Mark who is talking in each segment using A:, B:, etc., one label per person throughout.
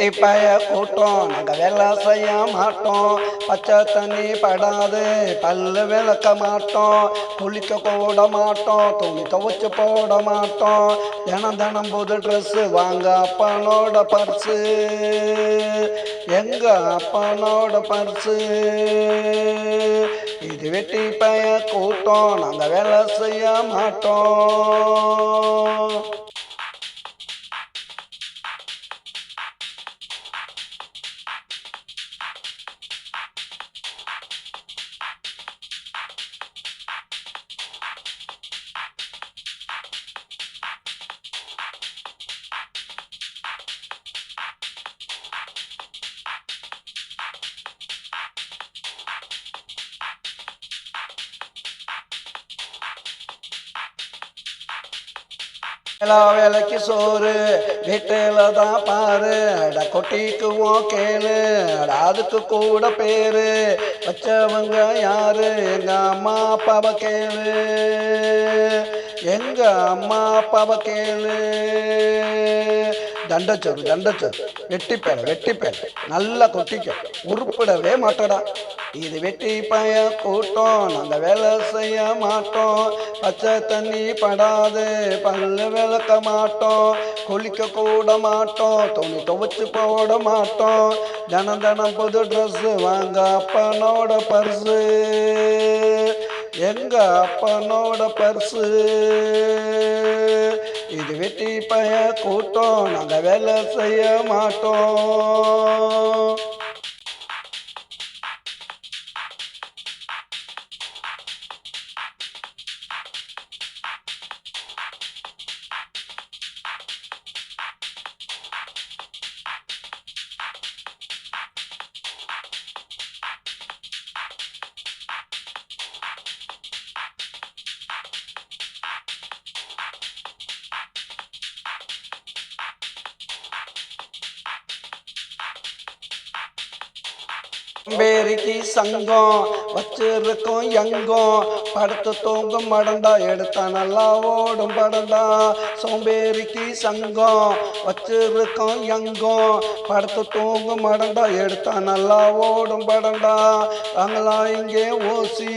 A: வெட்டி கூட்டம் நாங்கள் வேலை செய்ய மாட்டோம். பச்சை தண்ணி படாது பல்லு விளக்க மாட்டோம். குளிக்க கூட மாட்டோம் துணி துவைச்சு போட மாட்டோம். தினம் தினம் புது ட்ரெஸ்ஸு வாங்க அப்பனோட பர்ஸு எங்க அப்பனோட பர்ஸு இது வெட்டி பய கூட்டம் நாங்கள் வேலை செய்ய மாட்டோம். வேலைக்கு சோறு வீட்டில தான் பாரு. அட கொட்டிக்குவோம் கேளு அட அதுக்கு கூட பேரு. வச்சவங்க யாரு? எங்க அம்மா அப்பாவை கேளு. எங்க அம்மா அப்பாவை கேளு. தண்டச்சோறு தண்டச்சோறு. வெட்டிப்பேன் வெட்டிப்பேன். நல்லா கொட்டிக்க உருப்பிடவே மாட்டடா. இது வெட்டி பய கூட்டம் அந்த வேலை செய்ய மாட்டோம். பச்சை தண்ணி படாது பல்லு விளக்க மாட்டோம். குளிக்க கூட மாட்டோம் துணி துவைச்சு போட மாட்டோம். தினம் தினம் புது ட்ரெஸ் வாங்க அப்பனோட பர்ஸு எங்க அப்பனோட பர்ஸு இது வெட்டி பய கூட்டம் நாங்கள் வேலை செய்ய மாட்டோம். பேரிக்கு சங்கம் வச்சிருக்கோம் எங்கும். படுத்து தூங்கும் மடண்டா எடுத்தா நல்லா ஓடும் படண்டா சோம்பேரிக்கு சங்கம் வச்சிருக்கோம் எங்கும். படுத்து தூங்கும் மடண்டா எடுத்தா நல்லா ஓடும் படண்டா நாங்களாம் இங்கே ஓசி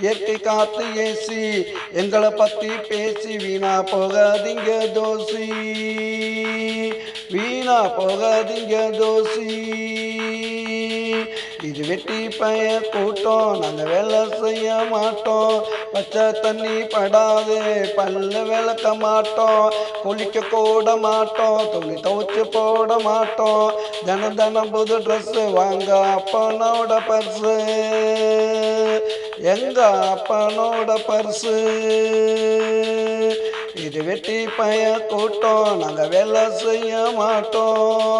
A: இயற்கை காத்து ஏசி. எங்களை பத்தி பேசி வீணா போகாதீங்க தோசி வீணா போகாதீங்க தோசி இது வெட்டி பய கூட்டம் நாங்கள் வேலை செய்ய மாட்டோம். பச்சை தண்ணி படாது பல்ல விளக்க மாட்டோம். குளிக்க கூட மாட்டோம் துணி துவைச்சு போட மாட்டோம். தினம் தினம் புது ட்ரெஸ்ஸு வாங்க அப்பனோட பர்ஸு எங்க அப்பனோட பர்ஸு இது வெட்டி பய கூட்டம் நாங்கள் வேலை செய்ய மாட்டோம்.